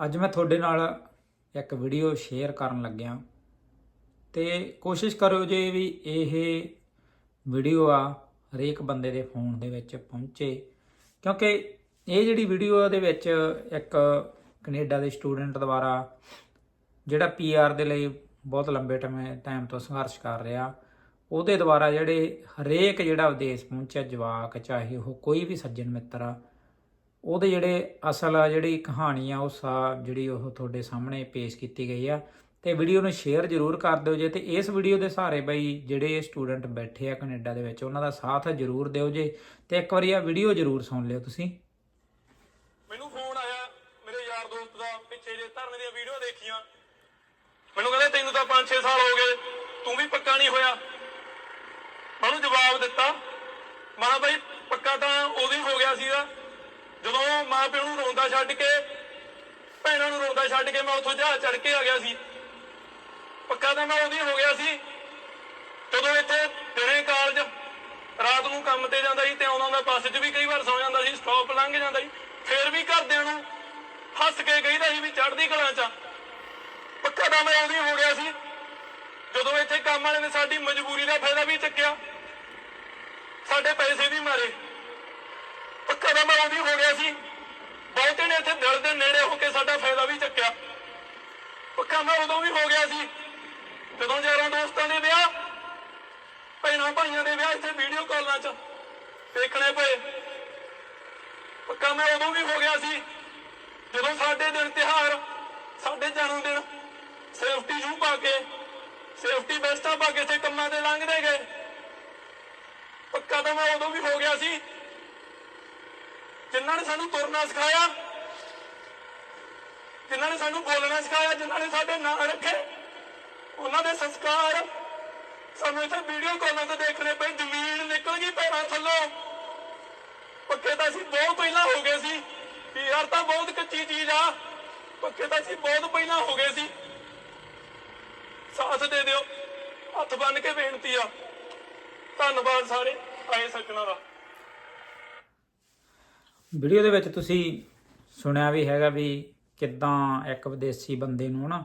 ਅੱਜ ਮੈਂ ਤੁਹਾਡੇ ਨਾਲ ਇੱਕ ਵੀਡੀਓ ਸ਼ੇਅਰ ਕਰਨ ਲੱਗਿਆ। ਤੇ ਕੋਸ਼ਿਸ਼ ਕਰਿਓ ਜੇ ਵੀ ਇਹ ਵੀਡੀਓ ਆ ਹਰੇਕ ਬੰਦੇ ਦੇ ਫੋਨ ਦੇ ਵਿੱਚ ਪਹੁੰਚੇ। ਕਿਉਂਕਿ ਇਹ ਜਿਹੜੀ ਵੀਡੀਓ ਦੇ ਵਿੱਚ ਇੱਕ ਕੈਨੇਡਾ ਦੇ ਸਟੂਡੈਂਟ ਦੁਆਰਾ ਜਿਹੜਾ ਪੀਆਰ ਦੇ ਲਈ ਬਹੁਤ ਲੰਬੇ ਟਾਈਮ ਟਾਈਮ ਤੋਂ ਸੰਘਰਸ਼ ਕਰ ਰਿਹਾ, ਉਹਦੇ ਦੁਆਰਾ ਜਿਹੜੇ ਹਰੇਕ ਜਿਹੜਾ ਵਿਦੇਸ਼ ਪਹੁੰਚਿਆ, ਜਵਾਕ ਚਾਹੇ ਉਹ ਕੋਈ ਵੀ ਸੱਜਣ ਮਿੱਤਰ ਆ ਉਹਦੇ ਜਿਹੜੇ ਅਸਲ ਜਿਹੜੀ ਕਹਾਣੀ ਆ, ਉਹ ਸਾ ਜਿਹੜੀ ਉਹ ਤੁਹਾਡੇ ਸਾਹਮਣੇ ਪੇਸ਼ ਕੀਤੀ ਗਈ ਆ। ਤੇ ਵੀਡੀਓ ਨੂੰ ਸ਼ੇਅਰ ਜ਼ਰੂਰ ਕਰ ਦਿਓ ਜੇ, ਤੇ ਇਸ ਵੀਡੀਓ ਦੇ ਸਹਾਰੇ ਬਈ ਜਿਹੜੇ ਸਟੂਡੈਂਟ ਬੈਠੇ ਆ ਕੈਨੇਡਾ ਦੇ ਵਿੱਚ, ਉਹਨਾਂ ਦਾ ਸਾਥ ਜ਼ਰੂਰ ਦਿਓ ਜੇ। ਤੇ ਇੱਕ ਵਾਰੀ ਆ ਵੀਡੀਓ ਜ਼ਰੂਰ ਸੁਣ ਲਿਓ ਤੁਸੀਂ। ਮੈਨੂੰ ਫੋਨ ਆਇਆ ਮੇਰੇ ਯਾਰ ਦੋਸਤ ਦਾ, ਪਿੱਛੇ ਜੇ ਧਰਨੇ ਦੀਆਂ ਵੀਡੀਓ ਦੇਖੀਆਂ। ਮੈਨੂੰ ਕਹਿੰਦੇ, ਤੈਨੂੰ ਤਾਂ 5-6 ਸਾਲ ਹੋ ਗਏ, ਤੂੰ ਵੀ ਪੱਕਾ ਨਹੀਂ ਹੋਇਆ। ਉਹਨੂੰ ਜਵਾਬ ਦਿੱਤਾ। ਮੈਂ ਕਿਹਾ, ਬਈ, ਪੱਕਾ ਤਾਂ ਉਦੋਂ ਹੀ ਹੋ ਗਿਆ ਸੀਗਾ। ਜਦੋਂ ਮਾਂ ਪਿਓ ਨੂੰ ਰੋਂਦਾ ਛੱਡ ਕੇ, ਭੈਣਾਂ ਨੂੰ ਰੋਂਦਾ ਛੱਡ ਕੇ ਮੈਂ ਉੱਥੋਂ ਜਹਾਜ਼ ਚੜ ਕੇ ਆ ਗਿਆ ਸੀ। ਪੱਕਾ ਤਾਂ ਮੈਂ ਉਦੋਂ ਹੋ ਗਿਆ ਸੀ, ਜਦੋਂ ਇੱਥੇ ਦਿਨੇ ਕਾਲਜ ਰਾਤ ਨੂੰ ਕੰਮ ਤੇ ਜਾਂਦਾ ਸੀ ਤੇ ਆਉਂਦਾ ਹੁੰਦਾ ਬੱਸ 'ਚ ਵੀ ਕਈ ਵਾਰ ਸੌ ਜਾਂਦਾ ਸੀ ਸਟਾਪ ਲੰਘ ਜਾਂਦਾ ਸੀ, ਫੇਰ ਵੀ ਘਰਦਿਆਂ ਨੂੰ ਹੱਸ ਕੇ ਕਹੀਦਾ ਸੀ ਵੀ ਚੜ੍ਹਦੀ ਕਲਾਂ 'ਚ ਪੱਕਾ ਤਾਂ ਮੈਂ ਉਦੋਂ ਹੋ ਗਿਆ ਸੀ, ਜਦੋਂ ਇੱਥੇ ਕੰਮ ਵਾਲੇ ਨੇ ਸਾਡੀ ਮਜਬੂਰੀ ਦਾ ਫਾਇਦਾ ਵੀ ਚੱਕਿਆ। ਸਾਡੇ ਪੈਸੇ ਵੀ ਮਾਰੇ ਪੱਕਾ ਤਾਂ ਮੈਂ ਉਦੋਂ ਹੀ ਹੋ ਗਿਆ ਸੀ ਬਹੁਤੇ ਨੇ ਇੱਥੇ ਦਿਲ ਦੇ ਨੇੜੇ ਹੋ ਕੇ ਸਾਡਾ ਫਾਇਦਾ ਵੀ ਚੱਕਿਆ ਪੱਕਾ ਮੈਂ ਉਦੋਂ ਵੀ ਹੋ ਗਿਆ ਸੀ। ਜਦੋਂ ਯਾਰਾਂ ਦੋਸਤਾਂ ਦੇ ਵਿਆਹ, ਭੈਣਾਂ ਭਾਈਆਂ ਦੇ ਵਿਆਹ ਇੱਥੇ ਵੀਡੀਓ ਕਾਲਾਂ 'ਚ ਦੇਖਣੇ ਪਏ। ਪੱਕਾ ਮੈਂ ਉਦੋਂ ਵੀ ਹੋ ਗਿਆ ਸੀ, ਜਦੋਂ ਸਾਡੇ ਦਿਨ ਤਿਹਾਰ ਸਾਡੇ ਜਨਮ ਦਿਨ ਸੇਫਟੀ ਸ਼ੂ ਪਾ ਕੇ ਸੇਫਟੀ ਵੈਸਟਾਂ ਪਾ ਕੇ ਇੱਥੇ ਕੰਮਾਂ ਤੇ ਲੰਘਦੇ ਗਏ। ਪੱਕਾ ਤਾਂ ਮੈਂ ਉਦੋਂ ਵੀ ਹੋ ਗਿਆ ਸੀ। ਜਿਨ੍ਹਾਂ ਨੇ ਸਾਨੂੰ ਤੁਰਨਾ ਸਿਖਾਇਆ ਜਿਨ੍ਹਾਂ ਨੇ ਸਾਨੂੰ ਬੋਲਣਾ ਸਿਖਾਇਆ, ਜਿਨ੍ਹਾਂ ਨੇ ਸਾਡੇ ਨਾਂ ਰੱਖੇ, ਉਹਨਾਂ ਦੇ ਸੰਸਕਾਰ ਸਾਨੂੰ ਇੱਥੇ ਵੀਡੀਓ ਕਾਲਾਂ ਤੇ ਦੇਖਣੇ ਪਏ, ਜ਼ਮੀਨ ਨਿਕਲ ਗਈ ਪੈਰਾਂ ਥੱਲੋਂ। ਪੱਕੇ ਤਾਂ ਅਸੀਂ ਬਹੁਤ ਪਹਿਲਾਂ ਹੋ ਗਏ ਸੀ। ਯਾਰ ਤਾਂ ਬਹੁਤ ਕੱਚੀ ਚੀਜ਼ ਆ। ਪੱਕੇ ਤਾਂ ਅਸੀਂ ਬਹੁਤ ਪਹਿਲਾਂ ਹੋ ਗਏ ਸੀ। ਸਾਥ ਦੇ ਦਿਓ। ਹੱਥ ਬੰਨ ਕੇ ਬੇਨਤੀ ਆ। ਧੰਨਵਾਦ ਸਾਰੇ, ਆਏ ਸੱਜਣਾ ਦਾ। ਵੀਡੀਓ ਦੇ ਵਿੱਚ ਤੁਸੀਂ ਸੁਣਿਆ ਵੀ ਹੈਗਾ ਵੀ ਕਿੱਦਾਂ ਇੱਕ ਵਿਦੇਸ਼ੀ ਬੰਦੇ ਨੂੰ ਨਾ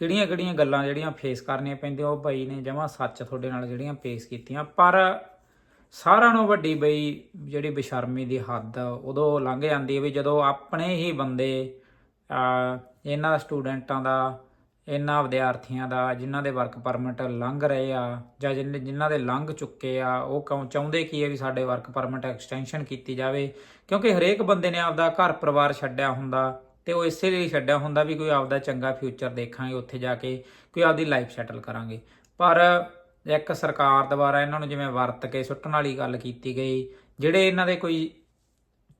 ਕਿਹੜੀਆਂ ਕਿਹੜੀਆਂ ਗੱਲਾਂ ਜਿਹੜੀਆਂ ਫੇਸ ਕਰਨੀਆਂ ਪੈਂਦੀਆਂ, ਉਹ ਬਾਈ ਨੇ ਜਮਾ ਸੱਚ ਤੁਹਾਡੇ ਨਾਲ ਜਿਹੜੀਆਂ ਪੇਸ਼ ਕੀਤੀਆਂ। ਪਰ ਸਾਰਿਆਂ ਨੂੰ ਵੱਡੀ ਬਈ ਜਿਹੜੀ ਬੇਸ਼ਰਮੀ ਦੀ ਹੱਦ ਉਦੋਂ ਲੰਘ ਜਾਂਦੀ ਹੈ ਵੀ ਜਦੋਂ ਆਪਣੇ ਹੀ ਬੰਦੇ ਇਹਨਾਂ ਸਟੂਡੈਂਟਾਂ ਦਾ ਇਹਨਾਂ ਵਿਦਿਆਰਥੀਆਂ ਦਾ, ਜਿਨ੍ਹਾਂ ਦੇ ਵਰਕ ਪਰਮਿਟ ਲੰਘ ਰਹੇ ਆ ਜਾਂ ਜਿਨ- ਜਿਨ੍ਹਾਂ ਦੇ ਲੰਘ ਚੁੱਕੇ ਆ, ਉਹ ਕਿਉਂ, ਚਾਹੁੰਦੇ ਕੀ ਹੈ ਵੀ ਸਾਡੇ ਵਰਕ ਪਰਮਿਟ ਐਕਸਟੈਂਸ਼ਨ ਕੀਤੀ ਜਾਵੇ? ਕਿਉਂਕਿ ਹਰੇਕ ਬੰਦੇ ਨੇ ਆਪਦਾ ਘਰ ਪਰਿਵਾਰ ਛੱਡਿਆ ਹੁੰਦਾ ਤੇ ਉਹ ਇਸੇ ਲਈ ਛੱਡਿਆ ਹੁੰਦਾ ਵੀ ਕੋਈ ਆਪਦਾ ਚੰਗਾ ਫਿਊਚਰ ਦੇਖਾਂਗੇ ਉੱਥੇ ਜਾ ਕੇ, ਕੋਈ ਆਪਦੀ ਲਾਈਫ ਸੈਟਲ ਕਰਾਂਗੇ। ਪਰ ਇੱਕ ਸਰਕਾਰ ਦੁਆਰਾ ਇਹਨਾਂ ਨੂੰ ਜਿਵੇਂ ਵਰਤ ਕੇ, ਸੁੱਟਣ ਵਾਲੀ ਗੱਲ ਕੀਤੀ ਗਈ, ਜਿਹੜੇ ਇਹਨਾਂ ਦੇ ਕੋਈ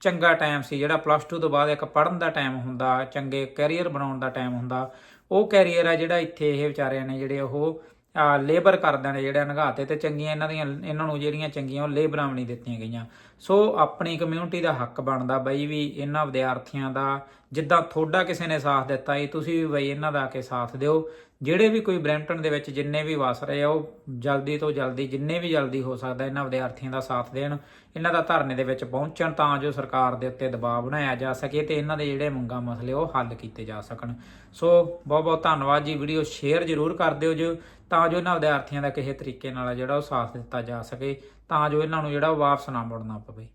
ਚੰਗਾ ਟਾਈਮ ਸੀ, ਜਿਹੜਾ ਪਲੱਸ 2 ਤੋਂ ਬਾਅਦ ਇੱਕ ਪੜ੍ਹਨ ਦਾ ਟਾਈਮ ਹੁੰਦਾ, ਚੰਗੇ ਕੈਰੀਅਰ ਬਣਾਉਣ ਦਾ ਟਾਈਮ ਹੁੰਦਾ ਉਹ ਕੈਰੀਅਰ ਆ ਜਿਹੜਾ ਇੱਥੇ ਇਹ ਵਿਚਾਰਿਆਂ ਨੇ ਜਿਹੜੇ ਉਹ ਲੇਬਰ ਕਰਦੇ ਨੇ ਜਿਹੜੇ ਨਗਾਤੇ ਤੇ ਚੰਗੀਆਂ ਇਹਨਾਂ ਦੀਆਂ, ਇਹਨਾਂ ਨੂੰ ਜਿਹੜੀਆਂ ਚੰਗੀਆਂ, ਉਹ ਲੇਬਰਾਂ ਵੀ ਨਹੀਂ ਦਿੱਤੀਆਂ ਗਈਆਂ। ਸੋ ਆਪਣੀ ਕਮਿਊਨਿਟੀ ਦਾ ਹੱਕ ਬਣਦਾ ਬਈ ਵੀ ਇਹਨਾਂ ਵਿਦਿਆਰਥੀਆਂ ਦਾ, ਜਿੱਦਾਂ ਤੁਹਾਡਾ ਕਿਸੇ ਨੇ ਸਾਥ ਦਿੱਤਾ ਇਹ ਤੁਸੀਂ ਵੀ ਬਈ ਇਹਨਾਂ ਦਾ ਆ ਕੇ ਸਾਥ ਦਿਓ। ਜਿਹੜੇ ਵੀ ਕੋਈ ਬ੍ਰੈਂਪਟਨ ਦੇ ਵਿੱਚ ਜਿੰਨੇ ਵੀ ਵਸ ਰਹੇ ਆ, ਉਹ ਜਲਦੀ ਤੋਂ ਜਲਦੀ, ਜਿੰਨੇ ਵੀ ਜਲਦੀ ਹੋ ਸਕਦਾ ਇਹਨਾਂ ਵਿਦਿਆਰਥੀਆਂ ਦਾ ਸਾਥ ਦੇਣ, ਇਹਨਾਂ ਦਾ ਧਰਨੇ ਦੇ ਵਿੱਚ ਪਹੁੰਚਣ, ਤਾਂ ਜੋ ਸਰਕਾਰ ਦੇ ਉੱਤੇ ਦਬਾਅ ਬਣਾਇਆ ਜਾ ਸਕੇ ਤੇ ਇਹਨਾਂ ਦੇ ਜਿਹੜੇ ਮੰਗਾਂ ਮਸਲੇ ਉਹ ਹੱਲ ਕੀਤੇ ਜਾ ਸਕਣ। ਸੋ ਬਹੁਤ ਬਹੁਤ ਧੰਨਵਾਦ ਜੀ, ਵੀਡੀਓ ਸ਼ੇਅਰ ਜ਼ਰੂਰ ਕਰ ਦਿਓ ਜੋ ਤਾਂ ਜੋ ਇਹਨਾਂ ਵਿਦਿਆਰਥੀਆਂ ਦਾ ਕਿਸੇ ਤਰੀਕੇ ਨਾਲ ਜਿਹੜਾ ਉਹ ਸਾਥ ਦਿੱਤਾ ਜਾ ਸਕੇ, ਤਾਂ ਜੋ ਇਹਨਾਂ ਨੂੰ ਜਿਹੜਾ ਉਹ ਵਾਪਸ ਨਾ ਮੁੜਨਾ ਪਵੇ।